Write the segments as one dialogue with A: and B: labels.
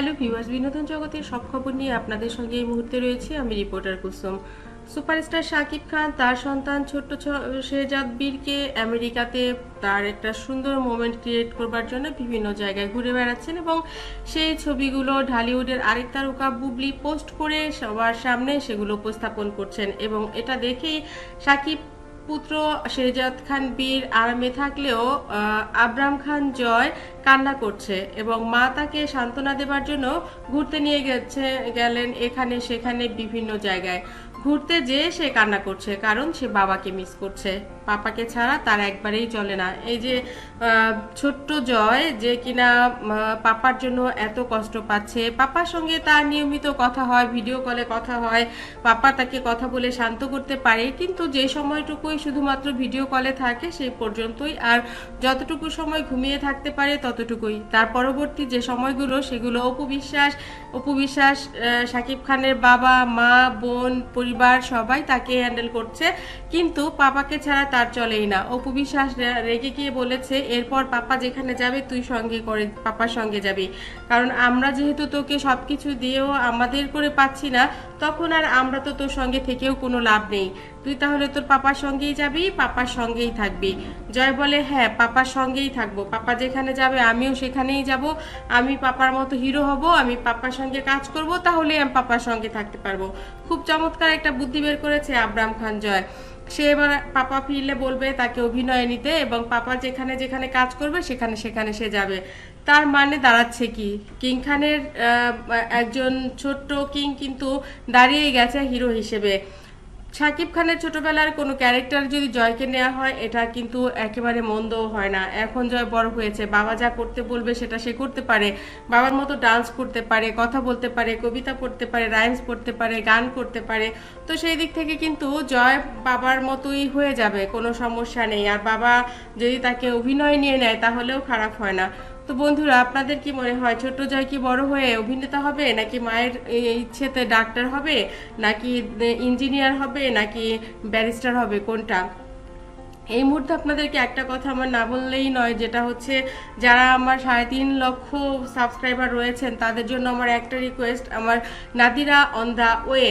A: Hello viewers, বিনোদন জগতের সব খবর নিয়ে আপনাদের সঙ্গে এই মুহূর্তে রয়েছে। আমি রিপোর্টার কুসুম। সুপারস্টার শাকিব খান, তার সন্তান ছোট্ট শেহজাদ বীরকে আমেরিকাতে তার একটা সুন্দর মোমেন্ট ক্রিয়েট করবার জন্য বিভিন্ন জায়গায় ঘুরে বেড়াচ্ছেন এবং সেই ছবিগুলো ঢালিউডের আরেক তারকা বুবলি পোস্ট করে সবার সামনে সেগুলো উপস্থাপন করছেন এবং এটা দেখেই শাকিব পুত্র শেহজাদ খান বীর আরামে থাকলেও আবরাম খান জয় কান্না করছে এবং মা তাকে সান্ত্বনা দেবার জন্য ঘুরতে নিয়ে গেছে, গেলেন এখানে সেখানে বিভিন্ন জায়গায়। ঘুরতে যেয়ে সে কান্না করছে কারণ সে বাবাকে মিস করছে। পাপাকে ছাড়া তার একবারেই চলে না। এই যে ছোট্ট জয় যে কিনা পাপার জন্য এত কষ্ট পাচ্ছে। পাপার সঙ্গে তার নিয়মিত কথা হয় ভিডিও কলে কথা হয়। পাপা তাকে কথা বলে শান্ত করতে পারে। কিন্তু যে সময়টুকুই শুধুমাত্র ভিডিও কলে থাকে সেই পর্যন্তই আর যতটুকু সময় ঘুমিয়ে থাকতে পারে ততটুকুই। তার পরবর্তী যে সময়গুলো সেগুলো অপু বিশ্বাস অপু বিশ্বাস আহ, শাকিব খানের বাবা মা বোন পরিবার সবাই তাকে হ্যান্ডেল করছে, কিন্তু পাপাকে ছাড়া তার চলেই না। অপু বিশ্বাস রেগে গিয়ে বলেছে, এরপর পাপা যেখানে যাবে তুই সঙ্গে করে, পাপার সঙ্গে যাবি। কারণ আমরা যেহেতু তোকে সব কিছু দিয়েও আমাদের করে পাচ্ছি না, তখন আর আমরা তো তোর সঙ্গে থেকেও কোনো লাভ নেই। তুই তাহলে তোর পাপার সঙ্গেই যাবি, পাপার সঙ্গেই থাকবি। জয় বলে হ্যাঁ পাপার সঙ্গেই থাকব। পাপা যেখানে যাবে, আমিও সেখানেই যাব। আমি পাপার মতো হিরো হব, আমি পাপার সঙ্গে কাজ করব, তাহলে আমি পাপার সঙ্গে থাকতে পারব। খুব চমৎকার একটা বুদ্ধি বের করেছে আবরাম খান জয়। সে এবার পাপা ফিরলে বলবে তাকে অভিনয়ে নিতে এবং পাপা যেখানে যেখানে কাজ করবে, সেখানে সেখানে সে যাবে। তার মানে দাঁড়াচ্ছে কি? কিং খানের একজন ছোট্ট কিং কিন্তু দাঁড়িয়ে গেছে হিরো হিসেবে। শাকিব খানের ছোটবেলার কোনো ক্যারেক্টার যদি জয়কে নেওয়া হয়, এটা কিন্তু একেবারে মন্দও হয় না। এখন জয় বড় হয়েছে, বাবা যা করতে বলবে সেটা সে করতে পারে, বাবার মতো ডান্স করতে পারে, কথা বলতে পারে, কবিতা পড়তে পারে রাইমস পড়তে পারে, গান করতে পারে। তো সেই দিক থেকে কিন্তু জয় বাবার মতোই হয়ে যাবে, কোনো সমস্যা নেই। আর বাবা যদি তাকে অভিনয় নিয়ে নেয়, তাহলেও খারাপ হয় না। তো বন্ধুরা, আপনাদের কি মনে হয়, ছোট্ট জয় কি বড় হয়ে অভিনেতা হবে, নাকি মায়ের ইচ্ছেতে ডাক্তার হবে, নাকি ইঞ্জিনিয়ার হবে, নাকি ব্যারিস্টার হবে, কোনটা? এই মুহূর্তে আপনাদেরকে একটা কথা আমার না বললেই নয়, যেটা হচ্ছে যারা আমার সাড়ে তিন লক্ষ সাবস্ক্রাইবার রয়েছেন, তাদের জন্য আমার একটা রিকোয়েস্ট আমার Nadira on the way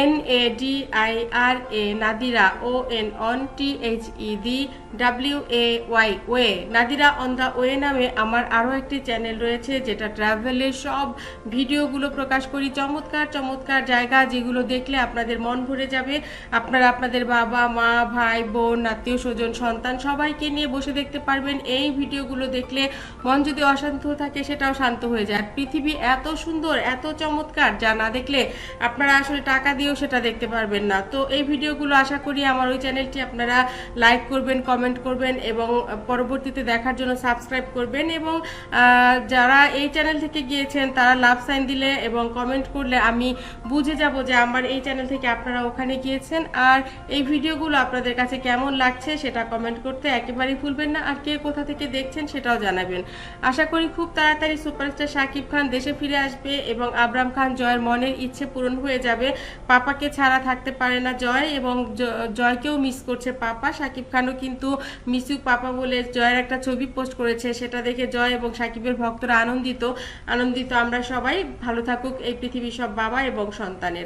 A: N A D I R A Nadira O N on T H E D W A Y way Nadira on the way নামে আমার আরও একটি চ্যানেল রয়েছে, যেটা ট্রাভেলের সব ভিডিওগুলো প্রকাশ করি। চমৎকার চমৎকার জায়গা, যেগুলো দেখলে আপনাদের মন ভরে যাবে। আপনারা আপনাদের বাবা, মা, ভাই, বোন, আত্মীয় স্বজন, সন্তান সবাইকে নিয়ে বসে দেখতে পারবেন। এই ভিডিওগুলো দেখলে মন যদি অশান্ত থাকে, সেটাও শান্ত হয়ে যায়। পৃথিবী এত সুন্দর, এত চমৎকার, যা না দেখলে আপনারা আসলে টাকা দিয়েও সেটা দেখতে পারবেন না। তো এই ভিডিওগুলো আশা করি আমার ওই চ্যানেলটি আপনারা লাইক করবেন কমেন্ট করবেন এবং পরবর্তীতে দেখার জন্য সাবস্ক্রাইব করবেন এবং যারা এই চ্যানেল থেকে গিয়েছেন তারা লাভ সাইন দিলে এবং কমেন্ট করলে আমি বুঝে যাব যে আমার এই চ্যানেল থেকে আপনারা ওখানে গিয়েছেন। আর এই ভিডিওগুলো আপনাদের কাছে কেমন লাগছে সেটা কমেন্ট করতে একেবারেই ভুলবেন না। আর কে কোথা থেকে দেখছেন সেটাও জানাবেন। আশা করি খুব তাড়াতাড়ি সুপারস্টার শাকিব খান দেশে ফিরে আসবে এবং আবরাম খান জয়ের মনের ইচ্ছে পূরণ হয়ে যাবে। পাপাকে ছাড়া থাকতে পারে না জয় এবং জয়কেও মিস করছে পাপা। শাকিব খানও কিন্তু মিস পাপা বলে জয়ের একটা ছবি পোস্ট করেছে, সেটা দেখে জয় এবং সাকিবের ভক্তরা আনন্দিত। আনন্দিত আমরা সবাই। ভালো থাকুক এই পৃথিবীর সব বাবা এবং সন্তানেরা।